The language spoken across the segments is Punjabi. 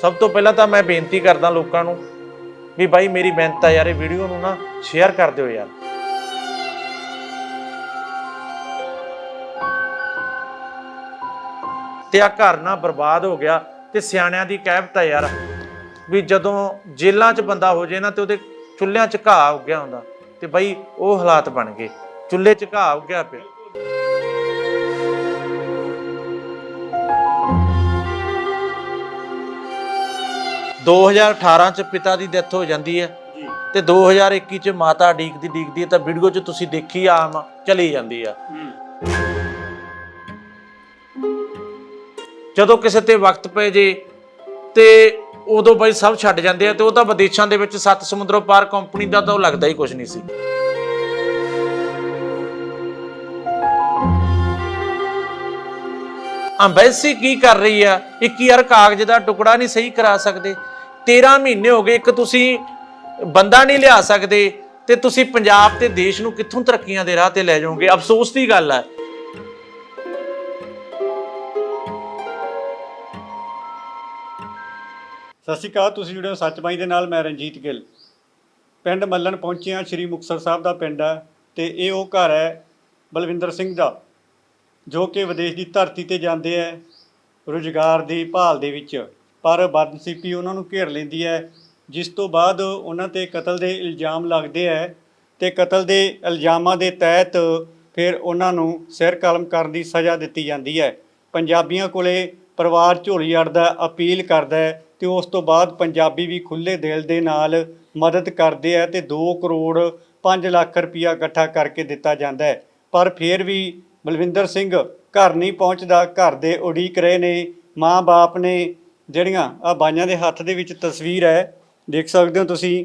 ਸਭ ਤੋਂ ਪਹਿਲਾਂ ਤਾਂ ਮੈਂ ਬੇਨਤੀ ਕਰਦਾ ਲੋਕਾਂ ਨੂੰ ਵੀ ਬਾਈ ਮੇਰੀ ਬੇਨਤੀ ਆ ਯਾਰ, ਇਹ ਵੀਡੀਓ ਨੂੰ ਨਾ ਸ਼ੇਅਰ ਕਰ ਦਿਓ ਯਾਰ। ਤੇ ਆ ਘਰ ਨਾ ਬਰਬਾਦ ਹੋ ਗਿਆ ਤੇ ਸਿਆਣਿਆਂ ਦੀ ਕਹਿਵਤ ਆ ਯਾਰ, ਵੀ ਜਦੋਂ ਜੇਲਾਂ 'ਚ ਬੰਦਾ ਹੋ ਜੇ ਨਾ ਤੇ ਉਹਦੇ ਚੁੱਲ੍ਹਿਆਂ 'ਚ ਘਾਹ ਉੱਗਿਆ ਹੁੰਦਾ ਤੇ ਬਾਈ ਉਹ ਹਾਲਾਤ ਬਣ ਗਏ, ਚੁੱਲ੍ਹੇ 'ਚ ਘਾਹ ਉੱਗਿਆ ਪਿਆ। 2018 ਚ ਪਿਤਾ ਦੀ ਡੈਥ ਹੋ ਜਾਂਦੀ ਹੈ ਤੇ 2021 ਚ ਮਾਤਾ ਡੀਕਦੀ ਡੀਕਦੀ ਹੈ ਤਾਂ ਵੀਡੀਓ ਚ ਤੁਸੀਂ ਦੇਖੀ ਆਮ ਚਲੀ ਜਾਂਦੀ ਆ। ਜਦੋਂ ਕਿਸੇ ਤੇ ਵਕਤ ਪਏ ਜੇ ਤੇ ਉਦੋਂ ਬਈ ਸਭ ਛੱਡ ਜਾਂਦੇ ਆ ਤੇ ਉਹ ਤਾਂ ਵਿਦੇਸ਼ਾਂ ਦੇ ਵਿੱਚ ਸੱਤ ਸਮੁੰਦਰੋਂ ਪਾਰ ਕੰਪਨੀ ਦਾ ਤਾਂ ਉਹ ਲੱਗਦਾ ਹੀ ਕੁਝ ਨਹੀਂ ਸੀ। ਅੰਬੈਸੀ ਕੀ ਕਰ ਰਹੀ ਆ? ਇੱਕ ਯਾਰ ਕਾਗਜ਼ ਦਾ ਟੁਕੜਾ ਨਹੀਂ ਸਹੀ ਕਰਾ ਸਕਦੇ। 13 ਮਹੀਨੇ ਹੋ ਗਏ, ਇੱਕ ਤੁਸੀਂ ਬੰਦਾ ਨਹੀਂ ਲਿਆ ਸਕਦੇ ਤੇ ਤੁਸੀਂ ਪੰਜਾਬ ਤੇ ਦੇਸ਼ ਨੂੰ ਕਿੱਥੋਂ ਤਰੱਕੀਆਂ ਦੇ ਰਾਹ ਤੇ ਲੈ ਜਾਓਗੇ? ਅਫਸੋਸ ਦੀ ਗੱਲ ਹੈ ਸਤਿ ਸ਼੍ਰੀ ਅਕਾਲ, ਤੁਸੀਂ ਜੁੜੇ ਹੋ ਸੱਚਬਾਈ ਦੇ ਨਾਲ, ਮੈਂ ਰਣਜੀਤ ਗਿੱਲ। ਪਿੰਡ ਮੱਲਣ ਪਹੁੰਚੇ ਹਾਂ, ਸ਼੍ਰੀ ਮੁਕਤਸਰ ਸਾਹਿਬ ਦਾ ਪਿੰਡ ਹੈ ਤੇ ਇਹ ਉਹ ਘਰ ਹੈ ਬਲਵਿੰਦਰ ਸਿੰਘ ਦਾ, ਜੋ ਕਿ ਵਿਦੇਸ਼ ਦੀ ਧਰਤੀ ਤੇ ਜਾਂਦੇ ਹੈ ਰੁਜ਼ਗਾਰ ਦੀ ਭਾਲ ਦੇ ਵਿੱਚ। ਪਰ ਬਦਨਸੀਬੀ ਉਹਨਾਂ ਨੂੰ ਘੇਰ ਲੈਂਦੀ ਹੈ, ਜਿਸ ਤੋਂ ਬਾਅਦ ਉਹਨਾਂ ਤੇ ਕਤਲ ਦੇ ਇਲਜ਼ਾਮ ਲੱਗਦੇ ਹੈ ਤੇ ਕਤਲ ਦੇ ਇਲਜ਼ਾਮਾਂ ਦੇ ਤਹਿਤ ਫਿਰ ਉਹਨਾਂ ਨੂੰ ਸਿਰ ਕਲਮ ਕਰਨ ਦੀ ਸਜ਼ਾ ਦਿੱਤੀ ਜਾਂਦੀ ਹੈ। ਪੰਜਾਬੀਆਂ ਕੋਲੇ ਪਰਿਵਾਰ ਝੋਲੀ ਅੜਦਾ ਅਪੀਲ ਕਰਦਾ ਹੈ ਤੇ ਉਸ ਤੋਂ ਬਾਅਦ ਪੰਜਾਬੀ ਵੀ ਖੁੱਲੇ ਦਿਲ ਦੇ ਨਾਲ ਮਦਦ ਕਰਦੇ ਆ ਤੇ 2 ਕਰੋੜ 5 ਲੱਖ ਰੁਪਇਆ ਇਕੱਠਾ ਕਰਕੇ ਦਿੱਤਾ ਜਾਂਦਾ ਹੈ। ਪਰ ਫਿਰ ਵੀ ਬਲਵਿੰਦਰ ਸਿੰਘ ਘਰ ਨਹੀਂ ਪਹੁੰਚਦਾ, ਘਰ ਦੇ ਉਡੀਕ ਰਹੇ ਨੇ, ਮਾਂ-ਬਾਪ ਨੇ ਜਿਹੜੀਆਂ ਆ ਬਾਈਆਂ ਦੇ ਹੱਥ ਦੇ ਵਿੱਚ ਤਸਵੀਰ ਹੈ, ਦੇਖ ਸਕਦੇ ਹੋ ਤੁਸੀਂ,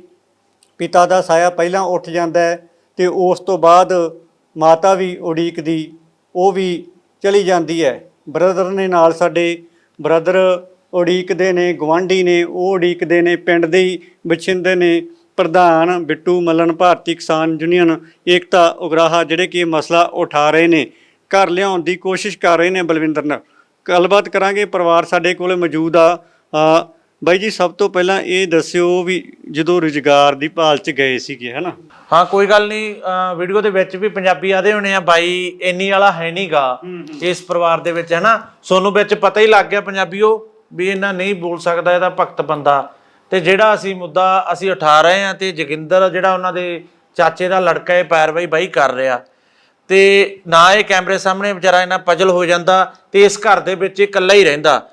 ਪਿਤਾ ਦਾ ਸਾਇਆ ਪਹਿਲਾਂ ਉੱਠ ਜਾਂਦਾ ਹੈ ਤੇ ਉਸ ਤੋਂ ਬਾਅਦ ਮਾਤਾ ਵੀ ਉਡੀਕਦੀ, ਉਹ ਵੀ ਚਲੀ ਜਾਂਦੀ ਹੈ। ਬ੍ਰਦਰ ਨੇ ਨਾਲ ਸਾਡੇ ਬ੍ਰਦਰ ਉਡੀਕਦੇ ਨੇ ਗਵਾਂਢੀ ਨੇ, ਉਹ ਉਡੀਕਦੇ ਨੇ, ਪਿੰਡ ਦੇ ਹੀ ਬਛਿੰਦੇ ਨੇ ਪ੍ਰਧਾਨ ਬਿੱਟੂ ਮੱਲਣ, ਭਾਰਤੀ ਕਿਸਾਨ ਯੂਨੀਅਨ, ਏਕਤਾ ਉਗਰਾਹਾ, ਜਿਹੜੇ ਕਿ ਮਸਲਾ ਉਠਾ ਰਹੇ ਨੇ। ਘਰ ਲਿਆਉਣ ਦੀ ਕੋਸ਼ਿਸ਼ ਕਰ ਰਹੇ ਨੇ ਬਲਵਿੰਦਰ ਨਾਲ। ਗੱਲਬਾਤ ਕਰਾਂਗੇ ਪਰਿਵਾਰ ਸਾਡੇ ਕੋਲ ਮੌਜੂਦ ਆ। ਬਾਈ ਜੀ ਸਭ ਤੋਂ ਪਹਿਲਾਂ ਇਹ ਦੱਸਿਓ ਵੀ ਜਦੋਂ ਰੁਜ਼ਗਾਰ ਦੀ ਭਾਲ 'ਚ ਗਏ ਸੀਗੇ ਹਨਾ? ਹਾਂ ਕੋਈ ਗੱਲ ਨਹੀਂ। ਵੀਡੀਓ ਦੇ ਵਿੱਚ ਵੀ ਪੰਜਾਬੀ ਆਦੇ ਹੋਣੇ ਆ। ਬਾਈ ਇੰਨੀ ਵਾਲਾ ਹੈ ਨਹੀਂਗਾ ਇਸ ਪਰਿਵਾਰ ਦੇ ਵਿੱਚ ਹੈ ਨਾ ਸੋਨੂੰ ਵਿੱਚ ਪਤਾ ਹੀ ਲੱਗ ਗਿਆ ਪੰਜਾਬੀਓ ਵੀ ਇਹਨਾਂ ਨਹੀਂ ਬੋਲ ਸਕਦਾ ਇਹਦਾ ਭਗਤ ਬੰਦਾ। ਤੇ ਜਿਹੜਾ ਅਸੀਂ ਮੁੱਦਾ ਅਸੀਂ ਉਠਾ ਰਹੇ ਹਾਂ ਤੇ ਜੋਗਿੰਦਰ ਜਿਹੜਾ ਉਹਨਾਂ ਦੇ ਚਾਚੇ ਦਾ ਲੜਕਾ ਇਹ ਪੈਰਵਾਈ ਬਾਈ ਕਰ ਰਿਹਾ। ਤੇ ਨਾ ਇਹ ਕੈਮਰੇ ਸਾਹਮਣੇ ਵਿਚਾਰਾ ਇਹਨਾਂ ਪਜਲ ਹੋ ਜਾਂਦਾ ਤੇ ਇਸ ਘਰ ਦੇ ਵਿੱਚ ਇਕੱਲਾ ਹੀ ਰਹਿੰਦਾ।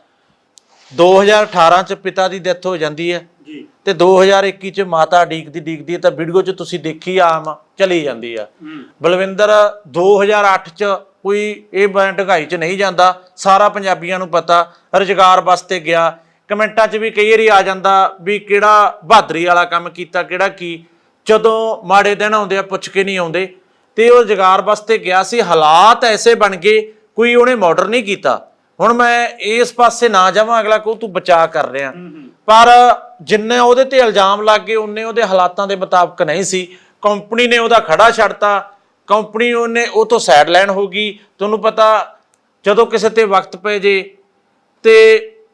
2018 ਚ ਪਿਤਾ ਦੀ ਡੈਥ ਹੋ ਜਾਂਦੀ ਹੈ। ਜੀ। ਤੇ 2021 ਚ ਮਾਤਾ ਡੀਕਦੀ ਡੀਕਦੀ ਹੈ ਤਾਂ ਵੀਡੀਓ ਚ ਤੁਸੀਂ ਦੇਖੀ ਆਮ ਚਲੀ ਜਾਂਦੀ ਆ। ਬਲਵਿੰਦਰ 2008 ਚ ਕੋਈ ਇਹ ਬੈਂਡ ਢਗਾਈ ਚ ਨਹੀਂ ਜਾਂਦਾ। ਸਾਰਾ ਪੰਜਾਬੀਆਂ ਨੂੰ ਪਤਾ ਰੁਜ਼ਗਾਰ ਵਾਸਤੇ ਗਿਆ। ਕਮੈਂਟਾਂ 'ਚ ਵੀ ਕਈ ਵਾਰੀ ਆ ਜਾਂਦਾ ਵੀ ਕਿਹੜਾ ਬਹਾਦਰੀ ਵਾਲਾ ਕੰਮ ਕੀਤਾ ਕਿਹੜਾ ਕੀ। ਜਦੋਂ ਮਾੜੇ ਦਿਨ ਆਉਂਦੇ ਆ ਪੁੱਛ ਕੇ ਨਹੀਂ ਆਉਂਦੇ। ਤੇ ਉਹ ਰੁਜ਼ਗਾਰ ਵਾਸਤੇ ਗਿਆ ਸੀ ਹਾਲਾਤ ਐਸੇ ਬਣ ਗਏ ਕੋਈ ਉਹਨੇ ਮਾਡਰ ਨਹੀਂ ਕੀਤਾ। ਹੁਣ ਮੈਂ ਇਸ ਪਾਸੇ ਨਾ ਜਾਵਾਂ ਅਗਲਾ ਕਹੂ ਤੂੰ ਬਚਾ ਕਰ ਰਿਹਾ। ਪਰ ਜਿੰਨੇ ਉਹਦੇ ਤੇ ਇਲਜ਼ਾਮ ਲੱਗ ਗਏ ਉਹਨੇ ਉਹਦੇ ਹਾਲਾਤਾਂ ਦੇ ਮੁਤਾਬਕ ਨਹੀਂ ਸੀ। ਕੰਪਨੀ ਨੇ ਉਹਦਾ ਖੜਾ ਛੱਡਤਾ। ਕੰਪਨੀ ਉਹਨੇ ਉਹ ਤੋਂ ਸਾਈਡ ਲਾਈਨ ਹੋ ਗਈ। ਤੁਹਾਨੂੰ ਪਤਾ ਜਦੋਂ ਕਿਸੇ ਤੇ ਵਕਤ ਪਏ ਜੇ ਤੇ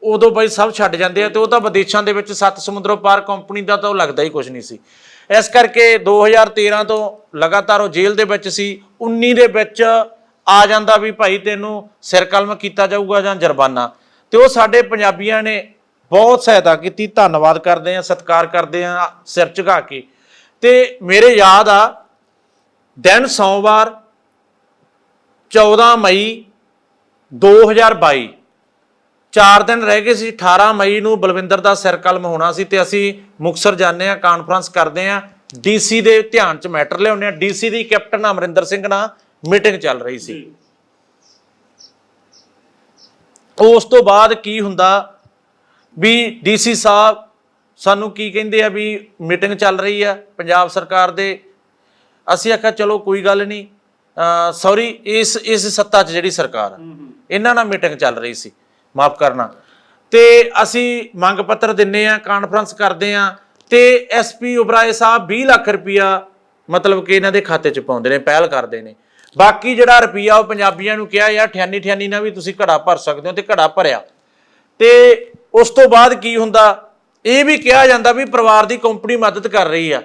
ਉਦੋਂ ਬਈ ਸਭ ਛੱਡ ਜਾਂਦੇ ਆ ਤੇ ਉਹ ਤਾਂ ਵਿਦੇਸ਼ਾਂ ਦੇ ਵਿੱਚ ਸੱਤ ਸਮੁੰਦਰੋਂ ਪਾਰ ਕੰਪਨੀ ਦਾ ਤਾਂ ਉਹ ਲੱਗਦਾ ਹੀ ਕੁਝ ਨਹੀਂ ਸੀ। ਇਸ ਕਰਕੇ 2013 ਤੋਂ ਲਗਾਤਾਰ ਉਹ ਜੇਲ੍ਹ ਦੇ ਵਿੱਚ ਸੀ 19 ਦੇ ਵਿੱਚ ਆ ਜਾਂਦਾ ਵੀ ਭਾਈ ਤੈਨੂੰ ਸਿਰ ਕਲਮ ਕੀਤਾ ਜਾਊਗਾ ਜਾਂ ਜੁਰਮਾਨਾ। ਤੇ ਉਹ ਸਾਡੇ ਪੰਜਾਬੀਆਂ ਨੇ ਬਹੁਤ ਸਹਾਇਤਾ ਕੀਤੀ, ਧੰਨਵਾਦ ਕਰਦੇ ਆ, ਸਤਿਕਾਰ ਕਰਦੇ ਆ, ਸਿਰ ਝੁਕਾ ਕੇ। ਤੇ ਮੇਰੇ ਯਾਦ ਆ, ਦਿਨ ਸੋਮਵਾਰ 14 ਮਈ 2022 ਚਾਰ ਦਿਨ ਰਹਿ ਗਏ ਸੀ 18 ਮਈ ਨੂੰ ਬਲਵਿੰਦਰ ਦਾ ਸਿਰ ਕਲਮ ਹੋਣਾ ਸੀ ਤੇ ਅਸੀਂ ਮੁਕਸਰ ਜਾਂਦੇ ਆ ਕਾਨਫਰੰਸ ਕਰਦੇ ਆ ਡੀਸੀ ਦੇ ਧਿਆਨ ਚ ਮੈਟਰ ਲਿਆਉਂਦੇ ਆ ਡੀਸੀ ਦੀ ਕੈਪਟਨ ਅਮਰਿੰਦਰ ਸਿੰਘ ਨਾਲ ਮੀਟਿੰਗ ਚੱਲ ਰਹੀ ਸੀ। ਉਸ ਤੋਂ ਬਾਅਦ ਕੀ ਹੁੰਦਾ ਵੀ ਡੀਸੀ ਸਾਹਿਬ ਸਾਨੂੰ ਕੀ ਕਹਿੰਦੇ ਆ ਵੀ ਮੀਟਿੰਗ ਚੱਲ ਰਹੀ ਆ ਪੰਜਾਬ ਸਰਕਾਰ ਦੇ। ਅਸੀਂ ਆਖਿਆ ਚਲੋ ਕੋਈ ਗੱਲ ਨਹੀਂ। ਸੌਰੀ ਇਸ ਇਸ ਸੱਤਾ 'ਚ ਜਿਹੜੀ ਸਰਕਾਰ ਆ ਇਹਨਾਂ ਨਾਲ ਮੀਟਿੰਗ ਚੱਲ ਰਹੀ ਸੀ। ਮਾਫ ਕਰਨਾ। ਤੇ ਅਸੀਂ ਮੰਗ ਪੱਤਰ ਦਿੰਨੇ ਆ ਕਾਨਫਰੰਸ ਕਰਦੇ ਆ ਤੇ ਐਸਪੀ ਉਬਰਾਏ ਸਾਹਿਬ 20 ਲੱਖ ਰੁਪਇਆ ਮਤਲਬ ਕਿ ਇਹਨਾਂ ਦੇ ਖਾਤੇ 'ਚ ਪਾਉਂਦੇ ਨੇ ਪਹਿਲ ਕਰਦੇ ਨੇ। ਬਾਕੀ ਜਿਹੜਾ ਰੁਪਈਆ ਉਹ ਪੰਜਾਬੀਆਂ ਨੂੰ ਕਿਹਾ ਯਾਰ ਠਿਆਨੀ ਠਿਆਨੀ ਨਾਲ ਵੀ ਤੁਸੀਂ ਘੜਾ ਭਰ ਸਕਦੇ ਹੋ ਤੇ ਘੜਾ ਭਰਿਆ। ਤੇ ਉਸ ਤੋਂ ਬਾਅਦ ਕੀ ਹੁੰਦਾ? ਇਹ ਵੀ ਕਿਹਾ ਜਾਂਦਾ ਵੀ ਪਰਿਵਾਰ ਦੀ ਕੰਪਨੀ ਮਦਦ ਕਰ ਰਹੀ ਆ।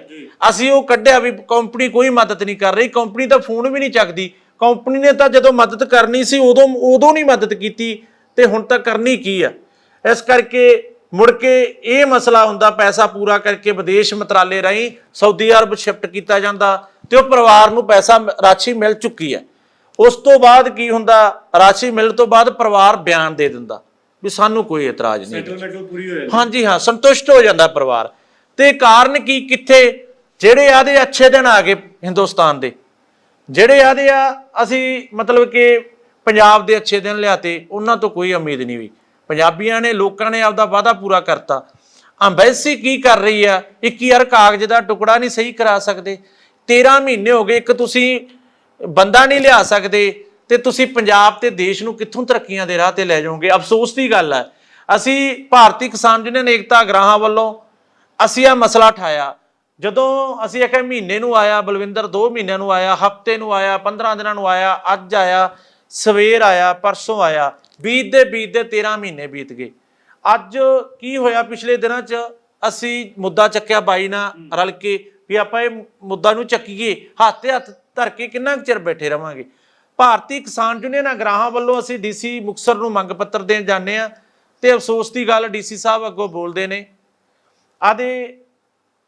ਅਸੀਂ ਉਹ ਕੱਢਿਆ ਵੀ ਕੰਪਨੀ ਕੋਈ ਮਦਦ ਨਹੀਂ ਕਰ ਰਹੀ ਕੰਪਨੀ ਤਾਂ ਫੋਨ ਵੀ ਨਹੀਂ ਚੱਕਦੀ। ਕੰਪਨੀ ਨੇ ਤਾਂ ਜਦੋਂ ਮਦਦ ਕਰਨੀ ਸੀ ਉਦੋਂ ਉਦੋਂ ਨਹੀਂ ਮਦਦ ਕੀਤੀ। ਤੇ ਹੁਣ ਤਾਂ ਕਰਨੀ ਕੀ ਆ? ਇਸ ਕਰਕੇ ਮੁੜ ਕੇ ਇਹ ਮਸਲਾ ਹੁੰਦਾ ਪੈਸਾ ਪੂਰਾ ਕਰਕੇ ਵਿਦੇਸ਼ ਮੰਤਰਾਲੇ ਰਾਹੀਂ ਸਾਊਦੀ ਅਰਬ ਸ਼ਿਫਟ ਕੀਤਾ ਜਾਂਦਾ ਤੇ ਉਹ ਪਰਿਵਾਰ ਨੂੰ ਪੈਸਾ ਰਾਸ਼ੀ ਮਿਲ ਚੁੱਕੀ ਹੈ ਉਸ ਤੋਂ ਬਾਅਦ ਕੀ ਹੁੰਦਾ? ਰਾਸ਼ੀ ਮਿਲਣ ਤੋਂ ਬਾਅਦ ਪਰਿਵਾਰ ਬਿਆਨ ਦੇ ਦਿੰਦਾ ਵੀ ਸਾਨੂੰ ਕੋਈ ਇਤਰਾਜ਼ ਨਹੀਂ ਸੈਟਲਮੈਂਟ ਪੂਰੀ ਹੋ ਜਾਂਦੀ। ਹਾਂਜੀ ਹਾਂ ਸੰਤੁਸ਼ਟ ਹੋ ਜਾਂਦਾ ਪਰਿਵਾਰ। ਤੇ ਕਾਰਨ ਕੀ ਕਿੱਥੇ? ਜਿਹੜੇ ਆਦੇ ਅੱਛੇ ਦਿਨ ਆ ਗਏ ਹਿੰਦੁਸਤਾਨ ਦੇ। ਜਿਹੜੇ ਆਦੇ ਆ ਅਸੀਂ ਮਤਲਬ ਕਿ ਪੰਜਾਬ ਦੇ ਅੱਛੇ ਦਿਨ ਲਿਆਤੇ ਉਹਨਾਂ ਤੋਂ ਕੋਈ ਉਮੀਦ ਨਹੀਂ ਹੋਈ। ਪੰਜਾਬੀਆਂ ਨੇ ਲੋਕਾਂ ਨੇ ਆਪਦਾ ਵਾਅਦਾ ਪੂਰਾ ਕਰਤਾ। ਅੰਬੈਸੀ ਕੀ ਕਰ ਰਹੀ ਆ? ਇੱਕ ਯਾਰ ਕਾਗਜ਼ ਦਾ ਟੁਕੜਾ ਨਹੀਂ ਸਹੀ ਕਰਾ ਸਕਦੇ। 13 ਮਹੀਨੇ ਹੋ ਗਏ, ਇੱਕ ਤੁਸੀਂ ਬੰਦਾ ਨਹੀਂ ਲਿਆ ਸਕਦੇ ਤੇ ਤੁਸੀਂ ਪੰਜਾਬ ਤੇ ਦੇਸ਼ ਨੂੰ ਕਿੱਥੋਂ ਤਰੱਕੀਆਂ ਦੇ ਰਾਹ ਤੇ ਲੈ ਜਾਓਗੇ? ਅਫਸੋਸ ਦੀ ਗੱਲ ਹੈ ਅਸੀਂ ਭਾਰਤੀ ਕਿਸਾਨ ਯੂਨੀਅਨ ਏਕਤਾ ਗ੍ਰਾਹਾਂ ਵੱਲੋਂ ਅਸੀਂ ਇਹ ਮਸਲਾ ਠਾਇਆ। ਜਦੋਂ ਅਸੀਂ ਆਖਿਆ ਮਹੀਨੇ ਨੂੰ ਆਇਆ, ਬਲਵਿੰਦਰ 2 ਮਹੀਨਿਆਂ ਨੂੰ ਆਇਆ, ਹਫ਼ਤੇ ਨੂੰ ਆਇਆ 15 ਦਿਨਾਂ ਨੂੰ ਆਇਆ, ਅੱਜ ਆਇਆ ਸਵੇਰ ਆਇਆ ਪਰਸੋਂ ਆਇਆ ਬੀਤਦੇ ਬੀਤਦੇ 13 ਮਹੀਨੇ ਬੀਤ ਗਏ। ਅੱਜ ਕੀ ਹੋਇਆ ਪਿਛਲੇ ਦਿਨਾਂ 'ਚ? ਅਸੀਂ ਮੁੱਦਾ ਚੱਕਿਆ ਬਾਈ ਨਾਲ ਰਲ ਕੇ ਵੀ ਆਪਾਂ ਇਹ ਮੁੱਦਾ ਨੂੰ ਚੱਕੀਏ ਹੱਥ ਤੇ ਹੱਥ ਧਰ ਕੇ ਕਿੰਨਾ ਚਿਰ ਬੈਠੇ ਰਵਾਂਗੇ? ਭਾਰਤੀ ਕਿਸਾਨ ਯੂਨੀਅਨ ਗ੍ਰਾਹਾਂ ਵੱਲੋਂ ਅਸੀਂ ਡੀਸੀ ਮੁਕਸਰ ਨੂੰ ਮੰਗ ਪੱਤਰ ਦੇਣ ਜਾਂਦੇ ਆ ਤੇ ਅਫਸੋਸ ਦੀ ਗੱਲ ਡੀਸੀ ਸਾਹਿਬ ਅੱਗੋਂ ਬੋਲਦੇ ਨੇ। ਆਦੇ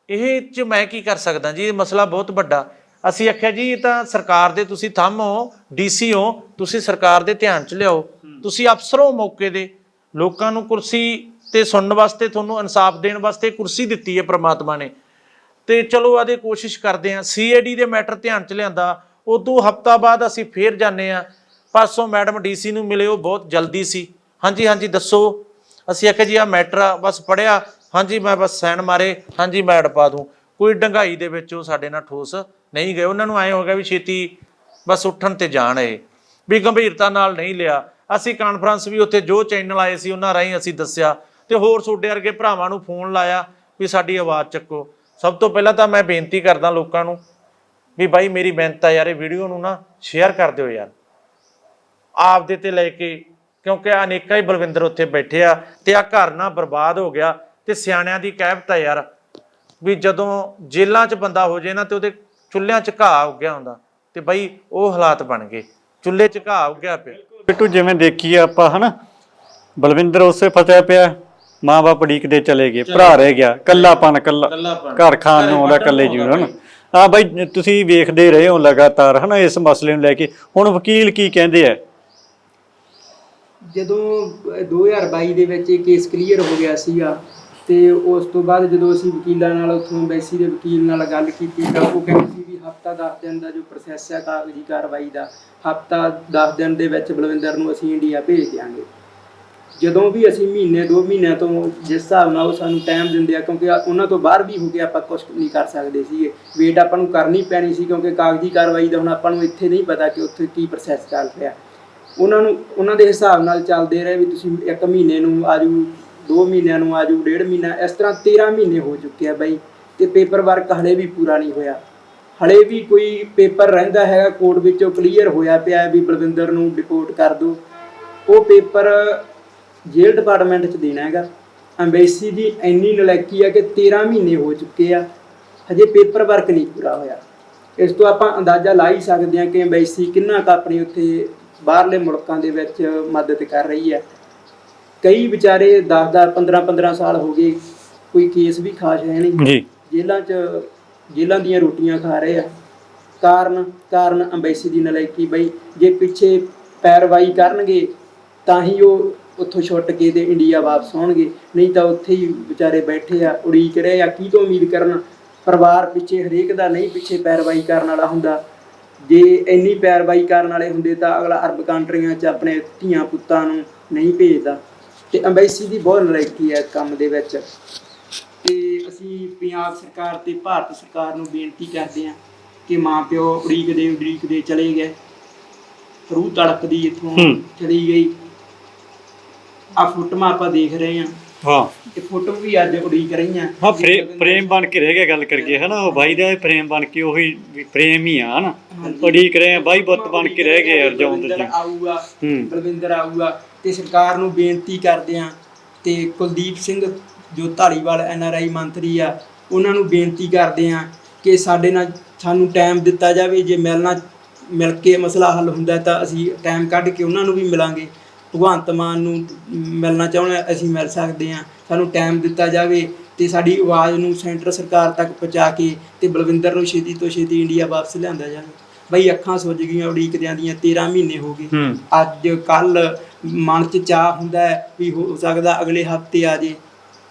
ਇਹ ਚ ਮੈਂ ਕੀ ਕਰ ਸਕਦਾ ਜੀ? ਇਹ ਮਸਲਾ ਬਹੁਤ ਵੱਡਾ। ਅਸੀਂ ਆਖਿਆ ਜੀ ਇਹ ਤਾਂ ਸਰਕਾਰ ਦੇ ਤੁਸੀਂ ਥੰਮ ਹੋ ਡੀਸੀ ਹੋ ਤੁਸੀਂ ਸਰਕਾਰ ਦੇ ਧਿਆਨ ਚ ਲਿਆਓ। ਤੁਸੀਂ ਅਫਸਰ ਹੋ ਮੌਕੇ ਦੇ ਲੋਕਾਂ ਨੂੰ ਕੁਰਸੀ ਤੇ ਸੁਣਨ ਵਾਸਤੇ ਤੁਹਾਨੂੰ ਇਨਸਾਫ ਦੇਣ ਵਾਸਤੇ ਕੁਰਸੀ ਦਿੱਤੀ ਹੈ ਪ੍ਰਮਾਤਮਾ ਨੇ। ਤੇ ਚਲੋ ਆਦੇ ਕੋਸ਼ਿਸ਼ ਕਰਦੇ ਹਾਂ ਸੀਏਡੀ ਦੇ ਮੈਟਰ ਧਿਆਨ ਚ ਲਿਆਂਦਾ ਉਦੋਂ ਹਫਤਾ ਬਾਅਦ ਅਸੀਂ ਫੇਰ ਜਾਂਦੇ ਆ ਪਰਸੋਂ ਮੈਡਮ ਡੀਸੀ ਨੂੰ ਮਿਲੇ ਉਹ ਬਹੁਤ ਜਲਦੀ ਸੀ। ਹਾਂਜੀ ਹਾਂਜੀ ਦੱਸੋ। ਅਸੀਂ ਆਖਿਆ ਜੀ ਆ ਮੈਟਰ ਆ ਬਸ ਪੜਿਆ ਹਾਂਜੀ ਮੈਂ ਬਸ ਸਾਈਨ ਮਾਰੇ। ਹਾਂਜੀ ਮੈਂ ਐਡ ਪਾ ਦੂੰ। ਕੋਈ ਡੰਗਾਈ ਦੇ ਵਿੱਚ ਉਹ ਸਾਡੇ ਨਾਲ ਠੋਸ ਨਹੀਂ ਗਏ। ਉਹਨਾਂ ਨੂੰ ਐ ਹੋ ਗਿਆ ਵੀ ਛੇਤੀ ਬਸ ਉੱਠਣ ਤੇ ਜਾਣ ਇਹ। ਵੀ ਗੰਭੀਰਤਾ ਨਾਲ ਨਹੀਂ ਲਿਆ। ਅਸੀਂ ਕਾਨਫਰੰਸ ਵੀ ਉੱਥੇ ਜੋ ਚੈਨਲ ਆਏ ਸੀ, ਉਹਨਾਂ ਰਾਹੀਂ ਅਸੀਂ ਦੱਸਿਆ। ਤੇ ਹੋਰ ਤੁਹਾਡੇ ਵਰਗੇ ਭਰਾਵਾਂ ਨੂੰ ਫੋਨ ਲਾਇਆ ਵੀ ਸਾਡੀ ਆਵਾਜ਼ ਚੱਕੋ। ਸਭ ਤੋਂ ਪਹਿਲਾਂ ਤਾਂ ਮੈਂ ਬੇਨਤੀ ਕਰਦਾ ਲੋਕਾਂ ਨੂੰ ਵੀ ਬਾਈ ਮੇਰੀ ਬੇਨਤੀ ਆ ਯਾਰ, ਇਹ ਵੀਡੀਓ ਨੂੰ ਨਾ ਸ਼ੇਅਰ ਕਰ ਦਿਓ ਯਾਰ। ਆਪ ਦੇ ਤੇ ਲੈ ਕੇ, ਕਿਉਂਕਿ ਅਨੇਕਾਂ ਹੀ ਬਲਵਿੰਦਰ ਉੱਥੇ ਬੈਠੇ ਆ ਤੇ ਆ ਘਰ ਨਾ ਬਰਬਾਦ ਹੋ ਗਿਆ ਤੇ ਸਿਆਣਿਆਂ ਦੀ ਕਹਿਵਤ ਆ ਯਾਰ। ਵੀ ਜਦੋਂ ਜੇਲ੍ਹਾਂ 'ਚ ਬੰਦਾ ਹੋ ਜੇ ਨਾ ਤੇ ਉਹਦੇ ਚੁੱਲ੍ਹਿਆਂ 'ਚ ਘਾਹ ਉੱਗਿਆ ਹੁੰਦਾ ਤੇ ਬਾਈ ਉਹ ਹਾਲਾਤ ਬਣ ਗਏ। ਚੁੱਲ੍ਹੇ 'ਚ ਘਾਹ ਉੱਗਿਆ ਪਿਆ ਬਿੱਟੂ ਜਿਵੇਂ ਦੇਖੀਏ ਆਪਾਂ ਹਨਾ? ਬਲਵਿੰਦਰ ਉਸੇ ਫਤਿਆ ਪਿਆ ਮਾਂ-ਬਾਪ ਢੀਕਦੇ ਚਲੇ ਗਏ ਭਰਾ ਰਹਿ ਗਿਆ ਕੱਲਾਪਨ ਕੱਲਾ। ਘਰ ਖਾਣ ਨੂੰ ਆਉਂਦਾ ਕੱਲੇ ਜੀਵਨ ਹਨਾ? ਆ ਬਾਈ ਤੁਸੀਂ ਵੇਖਦੇ ਰਹੇ ਹੋ ਲਗਾਤਾਰ ਹਨਾ ਇਸ ਮਸਲੇ ਨੂੰ ਲੈ ਕੇ। ਹੁਣ ਵਕੀਲ ਕੀ ਕਹਿੰਦੇ ਆ? ਜਦੋਂ ਅਹ 2022 ਦੇ ਵਿੱਚ ਇਹ ਕੇਸ ਕਲੀਅਰ ਹੋ ਗਿਆ ਸੀਗਾ ਤੇ ਉਸ ਤੋਂ ਬਾਅਦ ਜਦੋਂ ਅਸੀਂ ਵਕੀਲਾਂ ਨਾਲ ਉੱਥੋਂ ਐਮਬੈਸੀ ਦੇ ਵਕੀਲ ਨਾਲ ਗੱਲ ਕੀਤੀ ਤਾਂ ਉਹ ਕਹਿੰਦੇ ਸੀ ਵੀ ਹਫਤਾ 10 ਦਿਨ ਦਾ ਜੋ ਪ੍ਰੋਸੈਸ ਹੈ ਕਾਗਜ਼ੀ ਕਾਰਵਾਈ ਦਾ, ਹਫਤਾ 10 ਦਿਨ ਦੇ ਵਿੱਚ ਬਲਵਿੰਦਰ ਨੂੰ ਅਸੀਂ ਇੰਡੀਆ ਭੇਜ ਦਿਆਂਗੇ। ਜਦੋਂ ਵੀ ਅਸੀਂ ਮਹੀਨੇ, ਦੋ ਮਹੀਨਿਆਂ ਤੋਂ ਜਿਸ ਹਿਸਾਬ ਨਾਲ ਉਹ ਸਾਨੂੰ ਟਾਈਮ ਦਿੰਦੇ ਆ, ਕਿਉਂਕਿ ਉਹਨਾਂ ਤੋਂ ਬਾਹਰ ਵੀ ਹੋ ਕੇ ਆਪਾਂ ਕੁਝ ਨਹੀਂ ਕਰ ਸਕਦੇ ਸੀਗੇ। ਵੇਟ ਆਪਾਂ ਨੂੰ ਕਰਨੀ ਪੈਣੀ ਸੀ ਕਿਉਂਕਿ ਕਾਗਜ਼ੀ ਕਾਰਵਾਈ ਦਾ ਹੁਣ ਆਪਾਂ ਨੂੰ ਇੱਥੇ ਨਹੀਂ ਪਤਾ ਕਿ ਉੱਥੇ ਕੀ ਪ੍ਰੋਸੈਸ ਚੱਲ ਰਿਹਾ। ਉਹਨਾਂ ਨੂੰ, ਉਹਨਾਂ ਦੇ ਹਿਸਾਬ ਨਾਲ ਚੱਲਦੇ ਰਹੇ ਵੀ ਤੁਸੀਂ ਇੱਕ ਮਹੀਨੇ ਨੂੰ ਆਜੂ ਦੋ ਮਹੀਨਿਆਂ ਨੂੰ ਆਜੂ, ਡੇਢ ਮਹੀਨਾ, ਇਸ ਤਰ੍ਹਾਂ 13 ਮਹੀਨੇ ਹੋ ਚੁੱਕੇ ਆ ਬਾਈ, ਤੇ ਪੇਪਰ ਵਰਕ ਹਲੇ ਵੀ ਪੂਰਾ ਨਹੀਂ ਹੋਇਆ। ਹਲੇ ਵੀ ਕੋਈ ਪੇਪਰ ਰਹਿੰਦਾ ਹੈਗਾ, ਕੋਰਟ ਵਿੱਚੋਂ ਕਲੀਅਰ ਹੋਇਆ ਪਿਆ ਵੀ ਬਲਵਿੰਦਰ ਨੂੰ ਡਿਪੋਰਟ ਕਰ ਦਿਓ। ਉਹ ਪੇਪਰ ਜੇਲ੍ਹ ਡਿਪਾਰਟਮੈਂਟ 'ਚ ਦੇਣਾ ਹੈਗਾ। ਐਮਬੈਸੀ ਦੀ ਇੰਨੀ ਨਲੈਕੀ ਆ ਕਿ 13 ਮਹੀਨੇ ਹੋ ਚੁੱਕੇ ਆ, ਹਜੇ ਪੇਪਰ ਵਰਕ ਨਹੀਂ ਪੂਰਾ ਹੋਇਆ। ਇਸ ਤੋਂ ਆਪਾਂ ਅੰਦਾਜ਼ਾ ਲਾ ਹੀ ਸਕਦੇ ਹਾਂ ਕਿ ਐਮਬੈਸੀ ਕਿੰਨਾ ਕੁ ਆਪਣੀ ਉੱਥੇ ਬਾਹਰਲੇ ਮੁਲਕਾਂ ਦੇ ਵਿੱਚ ਮਦਦ ਕਰ ਰਹੀ ਹੈ। ਕਈ ਵਿਚਾਰੇ 10-10 15-15 ਸਾਲ ਹੋ ਗਏ ਕੋਈ ਕੇਸ ਵੀ ਖਾਸ ਹੈ ਨਹੀਂ। ਜੀ। ਜੇਲ੍ਹਾਂ 'ਚ ਜੇਲ੍ਹਾਂ ਦੀਆਂ ਰੋਟੀਆਂ ਖਾ ਰਹੇ ਆ। ਕਾਰਨ ਕਾਰਨ ਅੰਬੈਸੀ ਦੀ ਨਲਾਇਕੀ ਬਈ ਜੇ ਪਿੱਛੇ ਪੈਰਵਾਈ ਕਰਨਗੇ ਤਾਂ ਹੀ ਉਹ ਉੱਥੋਂ ਛੁੱਟ ਕੇ ਤੇ ਇੰਡੀਆ ਵਾਪਸ ਆਉਣਗੇ। ਨਹੀਂ ਤਾਂ ਉੱਥੇ ਹੀ ਵਿਚਾਰੇ ਬੈਠੇ ਆ ਉਡੀਕ ਰਹੇ ਆ ਕੀ ਤੋਂ ਉਮੀਦ ਕਰਨ? ਪਰਿਵਾਰ ਪਿੱਛੇ ਹਰੇਕ ਦਾ ਨਹੀਂ ਪਿੱਛੇ ਪੈਰਵਾਈ ਕਰਨ ਵਾਲਾ ਹੁੰਦਾ। ਜੇ ਇੰਨੀ ਪੈਰਵਾਈ ਕਰਨ ਵਾਲੇ ਹੁੰਦੇ ਤਾਂ ਅਗਲਾ ਅਰਬ ਕੰਟਰੀਆਂ 'ਚ ਆਪਣੇ ਧੀਆਂ ਪੁੱਤਾਂ ਨੂੰ ਨਹੀਂ ਭੇਜਦਾ। ਤੇ ਅੰਬੈਸੀ ਦੀ ਬਹੁਤ ਨਲਾਇਕੀ ਹੈ ਕੰਮ ਦੇ ਵਿੱਚ। ਤੇ ਅਸੀਂ ਪੰਜਾਬ ਸਰਕਾਰ ਤੇ ਭਾਰਤ ਸਰਕਾਰ ਨੂੰ ਬੇਨਤੀ ਕਰਦੇ ਹਾਂ ਕਿ ਮਾਂ ਪਿਓ ਉਡੀਕਦੇ ਉਡੀਕਦੇ ਚਲੇ ਗਏ। ਰੂਹ ਤੜਕਦੀ ਇੱਥੋਂ। ਚਲੀ ਗਈ। ਆ ਫੋਟੋਆਂ ਆਪਾਂ ਦੇਖ ਰਹੇ ਹਾਂ। ਹਾਂ। ਇਹ ਫੋਟੋ ਵੀ ਅੱਜ ਉਡੀਕ ਰਹੀਆਂ। ਹਾਂ ਫਰੇਮ ਬਣ ਕੇ ਰਹਿ ਗਿਆ ਗੱਲ ਕਰਕੇ ਹਨਾ ਉਹ ਬਾਈ ਦਾ ਫਰੇਮ ਬਣ ਕੇ ਉਹੀ ਵੀ ਫਰੇਮ ਹੀ ਆ ਹਨਾ। ਉਡੀਕ ਰਹੇ ਆ ਬਾਈ ਬੁੱਤ ਬਣ ਕੇ ਰਹਿ ਗਏ ਅਰਜੌਂਦ ਬਲਵਿੰਦਰ ਜੀ ਆਊਗਾ ਹੂੰ। ਬਲਵਿੰਦਰ ਆਊਗਾ। ਤੇ ਸਰਕਾਰ ਨੂੰ ਬੇਨਤੀ ਕਰਦੇ ਹਾਂ ਤੇ ਕੁਲਦੀਪ ਸਿੰਘ ਜੋ ਢਾਲੀਵਾਲ ਐਨ ਆਰ ਆਈ ਮੰਤਰੀ ਆ ਉਹਨਾਂ ਨੂੰ ਬੇਨਤੀ ਕਰਦੇ ਆ ਕਿ ਸਾਡੇ ਨਾਲ ਸਾਨੂੰ ਟਾਈਮ ਦਿੱਤਾ ਜਾਵੇ ਜੇ ਮਿਲਣਾ ਮਿਲ ਕੇ ਮਸਲਾ ਹੱਲ ਹੁੰਦਾ ਤਾਂ ਅਸੀਂ ਟਾਈਮ ਕੱਢ ਕੇ ਉਹਨਾਂ ਨੂੰ ਵੀ ਮਿਲਾਂਗੇ। ਭਗਵੰਤ ਮਾਨ ਨੂੰ ਮਿਲਣਾ ਚਾਹੁੰਦੇ ਹਾਂ, ਅਸੀਂ ਮਿਲ ਸਕਦੇ ਹਾਂ। ਸਾਨੂੰ ਟਾਈਮ ਦਿੱਤਾ ਜਾਵੇ ਤੇ ਸਾਡੀ ਆਵਾਜ਼ ਨੂੰ ਸੈਂਟਰ ਸਰਕਾਰ ਤੱਕ ਪਹੁੰਚਾ ਕੇ ਤੇ ਬਲਵਿੰਦਰ ਨੂੰ ਛੇਤੀ ਤੋਂ ਛੇਤੀ ਇੰਡੀਆ ਵਾਪਸ ਲਿਆਂਦਾ ਜਾਵੇ। ਬਈ ਅੱਖਾਂ ਸੁੱਜ ਗਈਆਂ ਉਡੀਕਦਿਆਂ ਦੀਆਂ 13 ਮਹੀਨੇ ਹੋ ਗਏ। ਹੂੰ। ਅੱਜ ਕੱਲ ਮਨ 'ਚ ਚਾਹ ਹੁੰਦਾ ਹੈ ਵੀ ਹੋ ਸਕਦਾ ਅਗਲੇ ਹਫ਼ਤੇ ਆ ਜੇ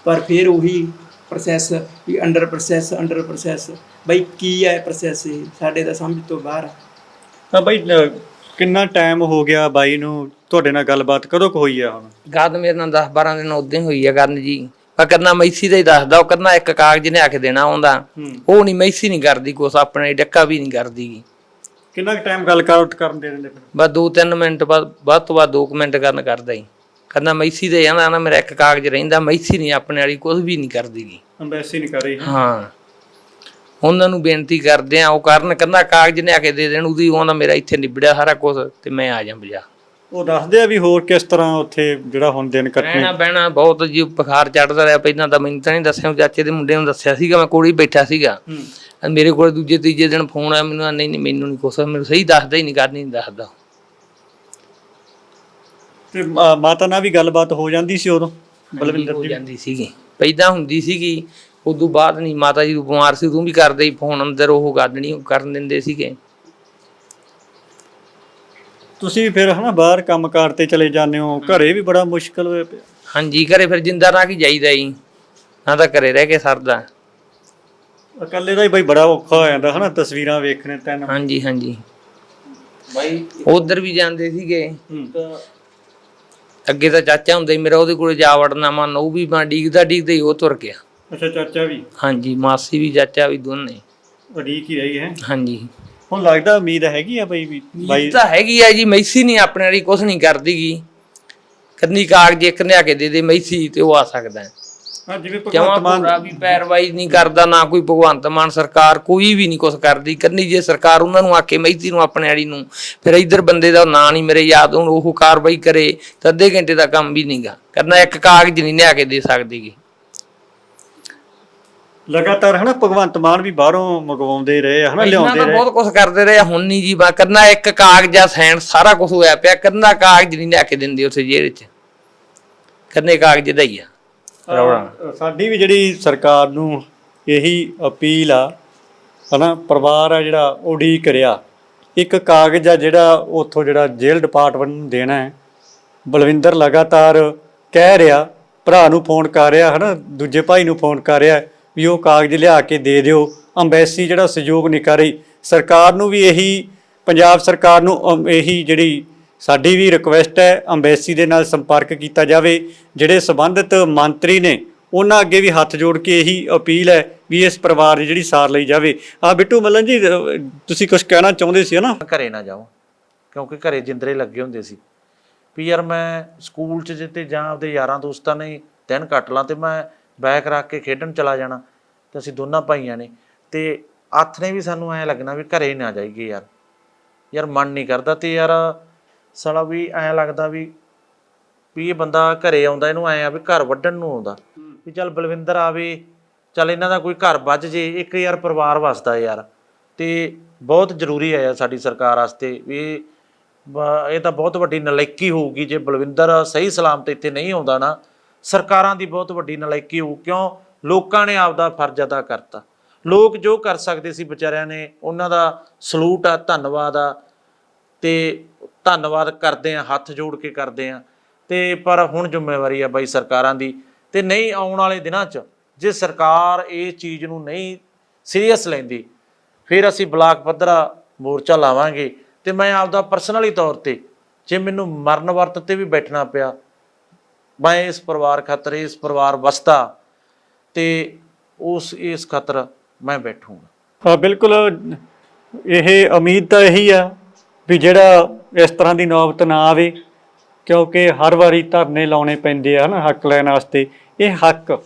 ਪਰ ਫਿਰ ਉਹੀ ਪ੍ਰੋਸੈਸ ਵੀ ਅੰਡਰ ਪ੍ਰੋਸੈਸ ਅੰਡਰ ਪ੍ਰੋਸੈਸ ਬਈ ਕੀ ਹੈ ਪ੍ਰੋਸੈਸ ਇਹ? ਸਾਡੇ ਤਾਂ ਸਮਝ ਤੋਂ ਬਾਹਰ ਹੈ ਤਾਂ ਬਾਈ ਕਿੰਨਾ ਟਾਈਮ ਹੋ ਗਿਆ ਬਾਈ ਨੂੰ ਤੁਹਾਡੇ ਨਾਲ ਗੱਲਬਾਤ? ਕਦੋਂ ਕੁ ਹੋਈ ਆ ਹੁਣ? ਗੱਲ ਮੇਰੇ ਨਾਲ 10 12 ਦਿਨ ਉਦੋਂ ਹੀ ਹੋਈ ਆ ਕਰਨ ਜੀ। ਪਰ ਕਰਨਾ ਮੈਸੀ ਦਾ ਹੀ ਦੱਸਦਾ ਉਹ ਕਰਨਾ ਇੱਕ ਕਾਗਜ਼ ਨੇ ਆ ਕੇ ਦੇਣਾ ਆਉਂਦਾ ਹੂੰ। ਉਹ ਨਹੀਂ ਮੈਸੀ ਨਹੀਂ ਕਰਦੀ ਕੁਛ ਆਪਣੇ ਡੱਕਾ ਵੀ ਨਹੀਂ ਕਰਦੀ। ਗੀ। ਕਿੰਨਾ ਟਾਈਮ ਗੱਲ ਕਰ ਕਰਨ ਦੇ ਦਿੰਦੇ ਫਿਰ? ਬਸ 2-3 ਮਿੰਟ ਬਾਅਦ ਵੱਧ ਤੋਂ ਵੱਧ 2 ਮਿੰਟ ਕਰਨ ਕਰਦਾ ਹੀ ਕਰਨਾ ਮੈਸੀ ਦੇ ਜਾਂਦਾ ਨਾ ਮੇਰਾ ਇੱਕ ਕਾਗਜ਼ ਰਹਿੰਦਾ ਮੈਸੀ ਨਹੀਂ ਆਪਣੇ ਵਾਲੀ ਕੁਝ ਵੀ ਨਹੀਂ ਕਰਦੀ ਗੀ। ਅੰਬੈਸੀ ਨਹੀਂ ਕਰ। ਰਹੀ ਹਾਂ। ਉਹਨਾਂ ਨੂੰ ਬੇਨਤੀ ਕਰਦੇ ਆ ਉਹ ਕਰਨ ਕਰਨਾ ਕਾਗਜ਼ ਨੇ ਆ ਕੇ ਦੇ ਦੇਣ ਉਹਦੀ ਉਹਨਾਂ ਮੇਰਾ ਇੱਥੇ ਨਿਬੜਿਆ ਸਾਰਾ ਕੁਝ ਤੇ ਮੈਂ ਆ ਜਾਂ ਬਜਾ ਉਹ ਦੱਸਦੇ ਆ ਵੀ ਹੋਰ ਕਿਸ ਤਰ੍ਹਾਂ ਉੱਥੇ ਜਿਹੜਾ ਹੁਣ ਦਿਨ ਕੱਟਣੇ? ਰਹਿਣਾ ਬਹਿਣਾ ਬਹੁਤ ਜੀ ਬੁਖਾਰ ਚੜਦਾ ਰਿਹਾ ਪਹਿਲਾਂ ਤਾਂ ਮੈਨੂੰ ਤਾਂ ਨਹੀਂ ਦੱਸਿਆ ਚਾਚੇ ਦੇ ਮੁੰਡੇ ਨੂੰ ਦੱਸਿਆ ਸੀਗਾ ਮੈਂ ਕੋਲ ਹੀ ਬੈਠਾ ਸੀਗਾ। ਹੂੰ। ਮੇਰੇ ਕੋਲ ਦੂਜੇ ਤੀਜੇ ਦਿਨ ਫੋਨ ਆਇਆ ਮੈਨੂੰ ਨਹੀਂ ਨਹੀਂ ਮੈਨੂੰ ਨਹੀਂ ਕੁਛ ਮੈਨੂੰ ਸਹੀ ਦੱਸਦਾ ਹੀ ਨਹੀਂ ਕਰਨੀ ਨਹੀਂ ਦੱਸਦਾ। ਤੇ ਅ, ਮਾਤਾ ਨਾਲ ਵੀ ਗੱਲਬਾਤ ਹੋ ਜਾਂਦੀ ਸੀ ਉਦੋਂ? ਬਲਵਿੰਦਰ ਹੋ ਜੀ? ਜਾਂਦੀ ਸੀਗੀ। ਪਹਿਲਾਂ ਹੁੰਦੀ ਸੀਗੀ ਉਦੋਂ ਬਾਅਦ ਨਹੀਂ ਮਾਤਾ ਜੀ ਨੂੰ ਬਿਮਾਰ ਸੀ ਉਦੋਂ ਵੀ ਕਰਦੇ ਹੀ ਫੋਨ ਅੰਦਰ ਉਹ ਗੱਲ ਨਹੀਂ ਕਰਨ ਦਿੰਦੇ ਸੀਗੇ। ਤੁਸੀਂ ਫਿਰ ਹਨਾ ਬਾਹਰ ਕੰਮਕਾਰ ਤੇ ਚਲੇ ਜਾਂਦੇ ਹੋ ਘਰੇ ਵੀ ਬੜਾ ਮੁਸ਼ਕਲ ਹੋਇਆ ਪਿਆ। ਹਾਂਜੀ ਘਰੇ ਫਿਰ ਜਿੰਦਾ ਨਾ ਕੀ ਜਾਈਦਾ ਹੀ ਨਾ ਤਾਂ ਘਰੇ ਰਹਿ ਕੇ ਸਰਦਾ। ਇਕੱਲੇ ਦਾ ਹੀ ਬਈ ਬੜਾ ਔਖਾ ਹੋ ਜਾਂਦਾ ਹਨਾ ਤਸਵੀਰਾਂ ਵੇਖਣੇ ਤੈਨੂੰ ਹਾਂਜੀ ਹਾਂਜੀ। ਬਾਈ ਉਧਰ ਵੀ ਜਾਂਦੇ ਸੀਗੇ। ਹੂੰ। ਅੱਗੇ ਤਾਂ ਚਾਚਾ ਹੁੰਦਾ ਸੀ ਮੇਰਾ ਉਹਦੇ ਕੋਲੇ ਜਾ ਵੜਨਾ ਮਨ ਉਹ ਵੀ ਮੈਂ ਡੀਕਦਾ ਡੀਕਦਾ ਹੀ ਉਹ ਤੁਰ ਗਿਆ। ਅੱਛਾ ਚਾਚਾ ਵੀ? ਹਾਂਜੀ ਮਾਸੀ ਵੀ ਚਾਚਾ ਵੀ ਦੋਨੇ। ਉਡੀਕ ਹੀ ਰਹੀ ਹੈ। ਹਾਂਜੀ। ਹੁਣ ਲੱਗਦਾ ਉਮੀਦ ਹੈਗੀ ਆ ਬਈ ਵੀ ਬਾਈ ਤਾਂ ਹੈਗੀ ਆ ਜੀ ਮੈਸੀ ਨਹੀਂ ਆਪਣੇ ਵਾਲੀ ਕੁਝ ਨਹੀਂ ਕਰਦੀਗੀ। ਕੰਨੀ ਕਾਗਜ਼ ਇੱਕ ਲਿਆ ਕੇ ਦੇ ਦੇ ਮੈਸੀ ਤੇ ਉਹ ਆ ਸਕਦਾ। ਹੈ। ਹਾਂ ਜਿਵੇਂ ਜਮਾਂ ਭਗਵੰਤ ਮਾਨ ਪੂਰਾ ਵੀ ਪੈਰਵਾਈ ਨਹੀਂ ਕਰਦਾ ਨਾ ਕੋਈ ਭਗਵੰਤ ਮਾਨ ਸਰਕਾਰ ਕੋਈ ਵੀ ਨਹੀਂ ਕੁਝ ਕਰਦੀ। ਕੰਨੀ ਜੇ ਸਰਕਾਰ ਉਹਨਾਂ ਨੂੰ ਆਕੇ ਮੈਸੀ ਨੂੰ ਆਪਣੇ ਵਾਲੀ ਨੂੰ ਫਿਰ ਇੱਧਰ ਬੰਦੇ ਦਾ ਨਾਂ ਨਹੀਂ ਮੇਰੇ ਯਾਦ ਹੁਣ ਉਹ ਕਾਰਵਾਈ ਕਰੇ ਤਾਂ ਅੱਧੇ ਘੰਟੇ ਦਾ ਕੰਮ ਵੀ ਨਹੀਂਗਾ। ਕਰਨਾ ਇੱਕ ਕਾਗਜ਼ ਨਹੀਂ ਲਿਆ ਕੇ ਦੇ ਸਕਦੀਗੀ। ਲਗਾਤਾਰ ਹਨਾ ਭਗਵੰਤ ਮਾਨ ਵੀ ਬਾਹਰੋਂ ਮੰਗਵਾਉਂਦੇ ਰਹੇ ਹਨਾ ਲਿਆਉਂਦੇ ਬਹੁਤ ਕੁਝ ਕਰਦੇ ਰਹੇ ਹੁਣ ਨਹੀਂ ਜੀ ਬਾ ਕਰਨਾ ਇੱਕ ਕਾਗਜ਼ ਆ ਸਾਈਨ ਸਾਰਾ ਕੁਝ ਹੋਇਆ ਪਿਆ ਕਰਨਾ ਕਾਗਜ਼ ਨਹੀਂ ਲਿਆ ਕੇ ਦਿੰਦੇ ਉੱਥੇ ਜੇਲ੍ਹ 'ਚ। ਕਰਨੇ ਕਾਗਜ਼ ਦਾ ਹੀ ਆ। ਅਹ ਸਾਡੀ ਵੀ ਜਿਹੜੀ ਸਰਕਾਰ ਨੂੰ ਇਹੀ ਅਪੀਲ ਆ ਹਨਾ ਪਰਿਵਾਰ ਆ ਜਿਹੜਾ ਉਡੀਕ ਰਿਹਾ। ਇੱਕ ਕਾਗਜ਼ ਆ ਜਿਹੜਾ ਉੱਥੋਂ ਜਿਹੜਾ ਜੇਲ੍ਹ ਡਿਪਾਰਟਮੈਂਟ ਨੂੰ ਦੇਣਾ ਹੈ। ਬਲਵਿੰਦਰ ਲਗਾਤਾਰ ਕਹਿ ਰਿਹਾ ਭਰਾ ਨੂੰ ਫੋਨ ਕਰ ਰਿਹਾ ਹਨਾ ਦੂਜੇ ਭਾਈ ਨੂੰ ਫੋਨ ਕਰ ਰਿਹਾ ਵੀ ਉਹ ਕਾਗਜ਼ ਲਿਆ ਕੇ ਦੇ ਦਿਓ। ਅੰਬੈਸੀ ਜਿਹੜਾ ਸਹਿਯੋਗ ਨਹੀਂ ਕਰ ਰਹੀ ਸਰਕਾਰ ਨੂੰ ਵੀ ਇਹੀ ਪੰਜਾਬ ਸਰਕਾਰ ਨੂੰ ਅਮ, ਇਹੀ ਜਿਹੜੀ ਸਾਡੀ ਵੀ ਰਿਕੁਐਸਟ ਹੈ ਅੰਬੈਸੀ ਦੇ ਨਾਲ ਸੰਪਰਕ ਕੀਤਾ ਜਾਵੇ, ਜਿਹੜੇ ਸੰਬੰਧਿਤ ਮੰਤਰੀ ਨੇ, ਉਹਨਾਂ ਅੱਗੇ ਵੀ ਹੱਥ ਜੋੜ ਕੇ ਇਹੀ ਅਪੀਲ ਹੈ ਵੀ ਇਸ ਪਰਿਵਾਰ ਦੀ ਜਿਹੜੀ ਸਾਰ ਲਈ ਜਾਵੇ। ਆ ਬਿੱਟੂ ਮੱਲਨ ਜੀ, ਤੁਸੀਂ ਕੁਝ ਕਹਿਣਾ ਚਾਹੁੰਦੇ ਸੀ ਨਾ ਘਰੇ ਨਾ ਜਾਓ, ਕਿਉਂਕਿ ਘਰੇ ਜਿੰਦਰੇ ਲੱਗੇ ਹੁੰਦੇ ਸੀ। ਵੀ ਯਾਰ ਮੈਂ ਸਕੂਲ 'ਚ ਜਿੱਤੇ ਜਾਂ ਆਪਦੇ ਯਾਰਾਂ ਦੋਸਤਾਂ ਨੇ ਦਿਨ ਕੱਟ ਲਾਂ ਤੇ ਮੈਂ ਬੈਕ ਰੱਖ ਕੇ ਖੇਡਣ ਚਲਾ ਜਾਣਾ, ਤੇ ਅਸੀਂ ਦੋਨਾਂ ਭਾਈਆਂ ਨੇ। ਤੇ ਹੱਥ ਨੇ ਵੀ ਸਾਨੂੰ ਐ ਲੱਗਣਾ ਵੀ ਘਰੇ ਨਾ ਜਾਈਏ ਯਾਰ। ਯਾਰ ਮਨ ਨਹੀਂ ਕਰਦਾ ਤੇ ਯਾਰ ਸਾਲਾ ਵੀ ਐਂ ਲੱਗਦਾ ਵੀ ਵੀ ਇਹ ਬੰਦਾ ਘਰੇ ਆਉਂਦਾ, ਇਹਨੂੰ ਐਂ ਆ ਵੀ ਘਰ ਵੱਢਣ ਨੂੰ ਆਉਂਦਾ। ਵੀ ਚੱਲ ਬਲਵਿੰਦਰ ਆਵੇ, ਚੱਲ ਇਹਨਾਂ ਦਾ ਕੋਈ ਘਰ ਵੱਜ ਜੇ, ਇੱਕ ਯਾਰ ਪਰਿਵਾਰ ਵਸਦਾ ਯਾਰ। ਤੇ ਬਹੁਤ ਜ਼ਰੂਰੀ ਹੈ ਯਾਰ ਸਾਡੀ ਸਰਕਾਰ ਵਾਸਤੇ ਵੀ ਬ- ਇਹ ਤਾਂ ਬਹੁਤ ਵੱਡੀ ਨਲਾਇਕੀ ਹੋਊਗੀ, ਜੇ ਬਲਵਿੰਦਰ ਸਹੀ ਸਲਾਮਤ ਇੱਥੇ ਨਹੀਂ ਆਉਂਦਾ ਨਾ, ਸਰਕਾਰਾਂ ਦੀ ਬਹੁਤ ਵੱਡੀ ਨਲਾਇਕੀ ਹੋਊ, ਕਿਉਂ? ਲੋਕਾਂ ਨੇ ਆਪਦਾ ਫਰਜ਼ ਅਦਾ ਕਰਤਾ। ਲੋਕ ਜੋ ਕਰ ਸਕਦੇ ਸੀ ਵਿਚਾਰਿਆਂ ਨੇ, ਉਹਨਾਂ ਦਾ ਸਲੂਟ ਆ, ਧੰਨਵਾਦ ਆ। ਤੇ ਧੰਨਵਾਦ ਕਰਦੇ ਆ ਹੱਥ ਜੋੜ ਕੇ ਕਰਦੇ ਆ ਤੇ ਪਰ ਹੁਣ ਜ਼ਿੰਮੇਵਾਰੀ ਆ ਬਾਈ ਸਰਕਾਰਾਂ ਦੀ। ਤੇ ਨਹੀਂ ਆਉਣ ਵਾਲੇ ਦਿਨਾਂ 'ਚ ਜੇ ਸਰਕਾਰ ਇਹ ਚੀਜ਼ ਨੂੰ ਨਹੀਂ ਸੀਰੀਅਸ ਲੈਂਦੀ, ਫਿਰ ਅਸੀਂ ਬਲਾਕ ਪੱਧਰਾ ਮੋਰਚਾ ਲਾਵਾਂਗੇ। ਤੇ ਮੈਂ ਆਪਦਾ ਪਰਸਨਲੀ ਤੌਰ ਤੇ ਜੇ ਮੈਨੂੰ ਮਰਨ ਵਰਤ ਤੇ ਵੀ ਬੈਠਣਾ ਪਿਆ, ਮੈਂ ਇਸ ਪਰਿਵਾਰ ਖਾਤਰ, ਇਸ ਪਰਿਵਾਰ ਵਸਦਾ ਤੇ ਉਸ, ਇਸ ਖਾਤਰ ਮੈਂ ਬੈਠੂਗਾ। ਹਾਂ, ਬਿਲਕੁਲ, ਇਹ ਉਮੀਦ ਤਾਂ ਇਹੀ ਆ ਵੀ ਜਿਹੜਾ ਇਸ ਤਰ੍ਹਾਂ ਦੀ ਨੌਬਤ ਨਾ ਆਵੇ ਕਿਉਂਕਿ ਹਰ ਵਾਰੀ ਧਰਨੇ ਲਾਉਣੇ ਪੈਂਦੇ ਆ ਹਨਾ ਹੱਕ ਲੈਣ ਵਾਸਤੇ। ਇਹ ਹੱਕ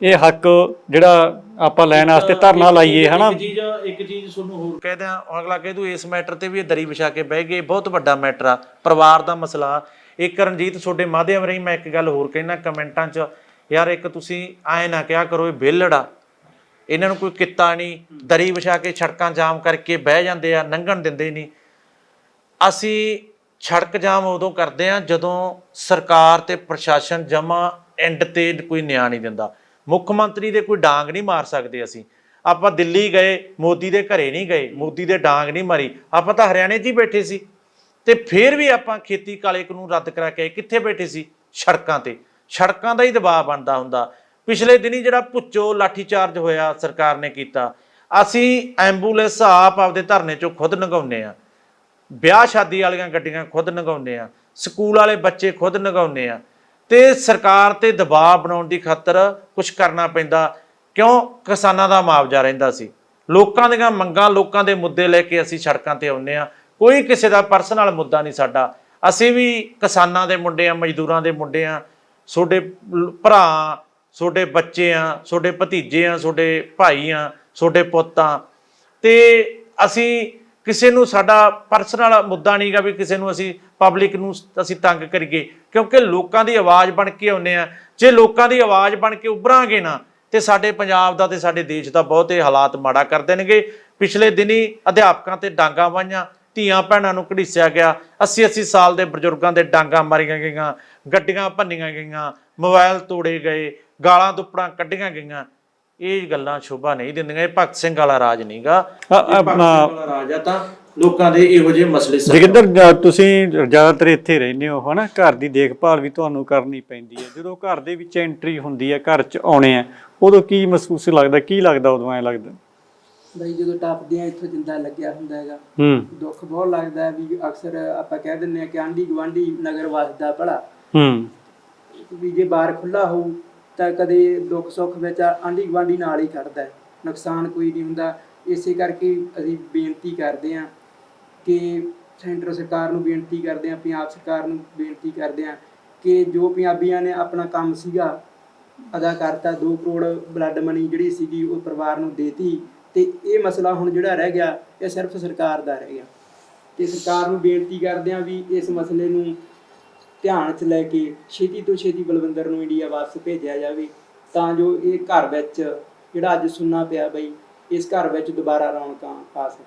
ਇਹ ਹੱਕ ਜਿਹੜਾ ਆਪਾਂ ਲੈਣ ਵਾਸਤੇ ਧਰਨਾ ਲਾਈਏ ਹਨਾ। ਇੱਕ ਚੀਜ਼ ਇੱਕ ਚੀਜ਼ ਤੁਹਾਨੂੰ ਹੋਰ ਕਹਿ ਦਿਆਂ ਅਗਲਾ ਕਹਿ ਦੂ ਇਸ ਮੈਟਰ ਤੇ ਵੀ ਇਹ ਦਰੀ ਵਿਛਾ ਕੇ ਬਹਿ ਗਏ ਬਹੁਤ ਵੱਡਾ ਮੈਟਰ ਆ ਪਰਿਵਾਰ ਦਾ ਮਸਲਾ। ਇੱਕ ਰਣਜੀਤ ਤੁਹਾਡੇ ਮਾਧਿਅਮ ਰਹੀ ਮੈਂ ਇੱਕ ਗੱਲ ਹੋਰ ਕਹਿਣਾ ਕਮੈਂਟਾਂ 'ਚ ਯਾਰ ਇੱਕ ਤੁਸੀਂ ਐ ਨਾ ਕਿਹਾ ਕਰੋ ਇਹ ਵਿਹਲੜਾ ਇਹਨਾਂ ਨੂੰ ਕੋਈ ਕਿੱਤਾ ਨਹੀਂ ਦਰੀ ਵਿਛਾ ਕੇ ਸੜਕਾਂ ਜਾਮ ਕਰਕੇ ਬਹਿ ਜਾਂਦੇ ਆ ਲੰਘਣ ਦਿੰਦੇ ਨਹੀਂ। ਅਸੀਂ ਸੜਕ ਜਾਮ ਉਦੋਂ ਕਰਦੇ ਆ ਜਦੋਂ ਸਰਕਾਰ ਤੇ ਪ੍ਰਸ਼ਾਸਨ ਜਮਾ ਐਂਡ ਤੇ ਕੋਈ ਨਿਆਂ ਨਹੀਂ ਦਿੰਦਾ। ਮੁੱਖ ਮੰਤਰੀ ਦੇ ਕੋਈ ਡਾਂਗ ਨਹੀਂ ਮਾਰ ਸਕਦੇ ਅਸੀਂ। ਆਪਾਂ ਦਿੱਲੀ ਗਏ, ਮੋਦੀ ਦੇ ਘਰੇ ਨਹੀਂ ਗਏ, ਮੋਦੀ ਦੇ ਡਾਂਗ ਨਹੀਂ ਮਾਰੀ। ਆਪਾਂ ਤਾਂ ਹਰਿਆਣੇ 'ਚ ਹੀ ਬੈਠੇ ਸੀ। ਤੇ ਫਿਰ ਵੀ ਆਪਾਂ ਖੇਤੀ ਕਾਲੇ ਕਾਨੂੰਨ ਰੱਦ ਕਰਾ ਕੇ ਕਿੱਥੇ ਬੈਠੇ ਸੀ? ਸੜਕਾਂ ਤੇ। ਸੜਕਾਂ ਦਾ ਹੀ ਦਬਾਅ ਬਣਦਾ ਹੁੰਦਾ। ਪਿਛਲੇ ਦਿਨੀ ਜਿਹੜਾ ਭੁੱਚੋ ਲਾਠੀ ਚਾਰਜ ਹੋਇਆ ਸਰਕਾਰ ਨੇ ਕੀਤਾ। ਅਸੀਂ ਐਂਬੂਲੈਂਸ ਆਪ ਆਪਦੇ ਧਰਨੇ ਚੋਂ ਖੁਦ ਨਗਾਉਂਦੇ ਆ ਵਿਆਹ ਸ਼ਾਦੀ ਵਾਲੀਆਂ ਗੱਡੀਆਂ ਖੁਦ ਨਗਾਉਂਦੇ ਆ, ਸਕੂਲ ਵਾਲੇ ਬੱਚੇ ਖੁਦ ਨਗਾਉਂਦੇ ਆ, ਤੇ ਸਰਕਾਰ ਤੇ ਦਬਾਅ ਬਣਾਉਣ ਦੀ ਖਾਤਰ ਕੁਝ ਕਰਨਾ ਪੈਂਦਾ। ਕਿਉਂ? ਕਿਸਾਨਾਂ ਦਾ ਮੁਆਵਜ਼ਾ ਰਹਿੰਦਾ ਸੀ। ਲੋਕਾਂ ਦੀਆਂ ਮੰਗਾਂ ਲੋਕਾਂ ਦੇ ਮੁੱਦੇ ਲੈ ਕੇ ਅਸੀਂ ਸੜਕਾਂ ਤੇ ਆਉਂਦੇ ਆ। ਕੋਈ ਕਿਸੇ ਦਾ ਪਰਸਨਲ ਮੁੱਦਾ ਨਹੀਂ ਸਾਡਾ। ਅਸੀਂ ਵੀ ਕਿਸਾਨਾਂ ਦੇ ਮੁੰਡੇ ਆ, ਮਜ਼ਦੂਰਾਂ ਦੇ ਮੁੰਡੇ ਆ। ਤੁਹਾਡੇ ਭਰਾ ਤੁਹਾਡੇ ਬੱਚੇ ਆ ਤੁਹਾਡੇ ਭਤੀਜੇ ਆ ਤੁਹਾਡੇ ਭਾਈ ਆ ਤੁਹਾਡੇ ਪੁੱਤ ਆ। ਤੇ ਅਸੀਂ ਕਿਸੇ ਨੂੰ ਸਾਡਾ ਪਰਸਨਲ ਮੁੱਦਾ ਨਹੀਂਗਾ ਵੀ ਕਿਸੇ ਨੂੰ ਅਸੀਂ ਪਬਲਿਕ ਨੂੰ ਅਸੀਂ ਤੰਗ ਕਰੀਏ। ਕਿਉਂਕਿ ਲੋਕਾਂ ਦੀ ਆਵਾਜ਼ ਬਣ ਕੇ ਆਉਂਦੇ ਆ। ਜੇ ਲੋਕਾਂ ਦੀ ਆਵਾਜ਼ ਬਣ ਕੇ ਉਭਰਾਂਗੇ ਨਾ, ਤੇ ਸਾਡੇ ਪੰਜਾਬ ਦਾ ਤੇ ਸਾਡੇ ਦੇਸ਼ ਦਾ ਬਹੁਤੇ ਹਾਲਾਤ ਮਾੜਾ ਕਰ ਦੇਣਗੇ। ਪਿਛਲੇ ਦਿਨੀ ਅਧਿਆਪਕਾਂ ਤੇ ਡਾਂਗਾ ਵਾਈਆਂ ਧੀਆਂ ਭੈਣਾਂ ਨੂੰ ਘੜੀਸਿਆ ਗਿਆ। 80 80 ਸਾਲ ਦੇ ਬਜ਼ੁਰਗਾਂ ਦੇ ਡਾਂਗਾ ਮਾਰੀਆਂ ਗਈਆਂ, ਗੱਡੀਆਂ ਭੰਨੀਆਂ ਗਈਆਂ ਮੋਬਾਈਲ ਤੋੜੇ ਗਏ ਗਾਲਾਂ ਦੁੱਪੜਾਂ ਕੱਢੀਆਂ ਗਈਆਂ। ਇਹ ਗੱਲਾਂ ਸ਼ੋਭਾ ਨਹੀਂ ਦਿੰਦੀਆਂ ਇਹ ਭਗਤ ਸਿੰਘ ਵਾਲਾ ਰਾਜ ਨਹੀਂਗਾ। ਵਾਲਾ ਰਾਜ ਆ ਤਾਂ ਲੋਕਾਂ ਦੇ ਇਹੋ ਜਿਹੇ ਮਸਲੇ ਸਰ ਜੋਗਿੰਦਰ ਤੁਸੀਂ ਜ਼ਿਆਦਾਤਰ ਇੱਥੇ ਰਹਿੰਦੇ ਹੋ ਹਨਾ? ਘਰ ਦੀ ਦੇਖਭਾਲ ਵੀ ਤੁਹਾਨੂੰ ਕਰਨੀ ਪੈਂਦੀ ਹੈ। ਜਦੋਂ ਘਰ ਦੇ ਵਿੱਚ ਐਂਟਰੀ ਹੁੰਦੀ ਹੈ ਘਰ 'ਚ ਆਉਣੇ ਆ ਉਦੋਂ ਕੀ ਮਹਿਸੂਸ ਲੱਗਦਾ ਕੀ ਲੱਗਦਾ ਉਦੋਂ ਐ ਲੱਗਦਾ? ਬਈ ਜਦੋਂ ਟੱਪਦੇ ਆ ਇੱਥੋਂ ਜਿੰਦਾ ਲੱਗਿਆ ਹੁੰਦਾ ਹੈਗਾ। ਹੂੰ। ਦੁੱਖ ਬਹੁਤ ਲੱਗਦਾ ਹੈ ਵੀ ਅਕਸਰ ਆਪਾਂ ਕਹਿ ਦਿੰਦੇ ਆ ਕਿ ਆਂਢੀ ਗਵਾਂਢੀ ਨਗਰ ਵਸਦਾ ਭਲਾ। ਹੂੰ। ਵੀ ਜੇ ਬਾਰ ਖੁੱਲਾ ਹੋਊ ਤਾਂ ਕਦੇ ਦੁੱਖ ਸੁੱਖ ਵਿੱਚ ਆਂਢੀ ਗੁਆਂਢੀ ਨਾਲ ਹੀ ਖੜਦਾ ਹੈ। ਨੁਕਸਾਨ ਕੋਈ ਨਹੀਂ ਹੁੰਦਾ। ਇਸੇ ਕਰਕੇ ਅਸੀਂ ਬੇਨਤੀ ਕਰਦੇ ਹਾਂ ਕਿ ਸੈਂਟਰ ਸਰਕਾਰ ਨੂੰ ਬੇਨਤੀ ਕਰਦੇ ਹਾਂ, ਪੰਜਾਬ ਸਰਕਾਰ ਨੂੰ ਬੇਨਤੀ ਕਰਦੇ ਹਾਂ ਕਿ ਜੋ ਪੰਜਾਬੀਆਂ ਨੇ ਆਪਣਾ ਕੰਮ ਸੀਗਾ ਅਦਾ ਕਰਤਾ 2 ਕਰੋੜ ਬਲੱਡ ਮਨੀ ਜਿਹੜੀ ਸੀਗੀ ਉਹ ਪਰਿਵਾਰ ਨੂੰ ਦੇਤੀ ਤੇ ਇਹ ਮਸਲਾ ਹੁਣ ਜਿਹੜਾ ਰਹਿ ਗਿਆ, ਇਹ ਸਿਰਫ ਸਰਕਾਰ ਦਾ ਰਹਿ ਗਿਆ। ਤੇ ਸਰਕਾਰ ਨੂੰ ਬੇਨਤੀ ਕਰਦੇ ਹਾਂ ਵੀ ਇਸ ਮਸਲੇ ਨੂੰ ਧਿਆਨ 'ਚ ਲੈ ਕੇ ਛੇਤੀ ਤੋਂ ਛੇਤੀ ਬਲਵਿੰਦਰ ਨੂੰ ਇੰਡੀਆ ਵਾਪਸ ਭੇਜਿਆ ਜਾਵੇ ਤਾਂ ਜੋ ਇਹ ਘਰ ਵਿੱਚ ਜਿਹੜਾ ਅੱਜ ਸੁਣਨਾ ਪਿਆ ਬਈ ਇਸ ਘਰ ਵਿੱਚ ਦੁਬਾਰਾ ਰੌਣਕਾਂ ਆ ਸਕਣ।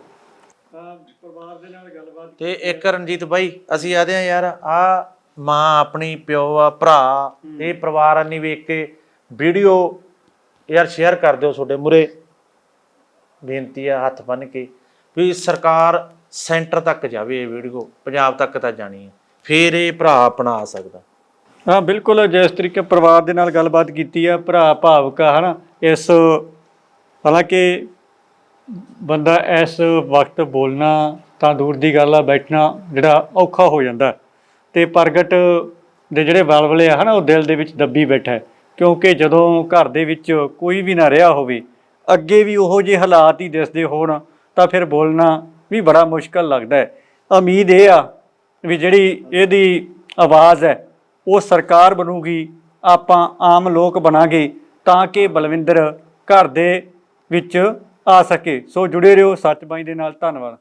ਪਰਿਵਾਰ ਦੇ ਨਾਲ ਗੱਲਬਾਤ ਤੇ ਇੱਕ ਰਣਜੀਤ ਬਾਈ ਅਸੀਂ ਆਦੇ ਆ ਯਾਰ ਆ ਮਾਂ ਆਪਣੀ ਪਿਓ ਆ ਭਰਾ ਇਹ ਪਰਿਵਾਰ ਨਹੀਂ ਵੇਖ ਕੇ ਵੀਡੀਓ ਯਾਰ ਸ਼ੇਅਰ ਕਰ ਦਿਓ ਤੁਹਾਡੇ ਮੁਰੇ ਬੇਨਤੀ ਆ ਹੱਥ ਬੰਨ ਕੇ ਵੀ ਸਰਕਾਰ ਸੈਂਟਰ ਤੱਕ ਜਾਵੇ ਇਹ ਵੀਡੀਓ ਪੰਜਾਬ ਤੱਕ ਤਾਂ ਜਾਣੀ ਹੈ ਫਿਰ ਇਹ ਭਰਾ ਆਪਣਾ ਸਕਦਾ। ਹਾਂ, ਬਿਲਕੁਲ, ਜਿਸ ਤਰੀਕੇ ਪਰਿਵਾਰ ਦੇ ਨਾਲ ਗੱਲਬਾਤ ਕੀਤੀ ਆ, ਭਰਾ ਭਾਵਕ ਆ, ਹਨਾ, ਇਸ ਹਾਲਾਂਕਿ ਬੰਦਾ ਇਸ ਵਕਤ ਬੋਲਣਾ ਤਾਂ ਦੂਰ ਦੀ ਗੱਲ ਆ, ਬੈਠਣਾ ਜਿਹੜਾ ਔਖਾ ਹੋ ਜਾਂਦਾ। ਹੈ। ਤੇ ਪ੍ਰਗਟ ਦੇ ਜਿਹੜੇ ਵਲਵਲੇ ਆ, ਹਨਾ, ਉਹ ਦਿਲ ਦੇ ਵਿੱਚ ਦੱਬੀ ਬੈਠਾ ਕਿਉਂਕਿ ਜਦੋਂ ਘਰ ਦੇ ਵਿੱਚ ਕੋਈ ਵੀ ਨਾ ਰਿਹਾ ਹੋਵੇ, ਅੱਗੇ ਵੀ ਉਹੋ ਜਿਹੇ ਹਾਲਾਤ ਹੀ ਦਿਸਦੇ ਹੋਣ, ਤਾਂ ਫਿਰ ਬੋਲਣਾ ਵੀ ਬੜਾ ਮੁਸ਼ਕਲ ਲੱਗਦਾ ਹੈ। ਉਮੀਦ ਇਹ ਆ ਵੀ ਜਿਹੜੀ ਇਹਦੀ ਆਵਾਜ਼ ਹੈ, ਉਹ ਸਰਕਾਰ ਬਣੂਗੀ, ਆਪਾਂ ਆਮ ਲੋਕ ਬਣਾਂਗੇ ਤਾਂ ਕਿ ਬਲਵਿੰਦਰ ਘਰ ਦੇ ਵਿੱਚ ਆ ਸਕੇ। ਸੋ ਜੁੜੇ ਰਹੋ ਸੱਚ ਬਾਈ ਦੇ ਨਾਲ। ਧੰਨਵਾਦ।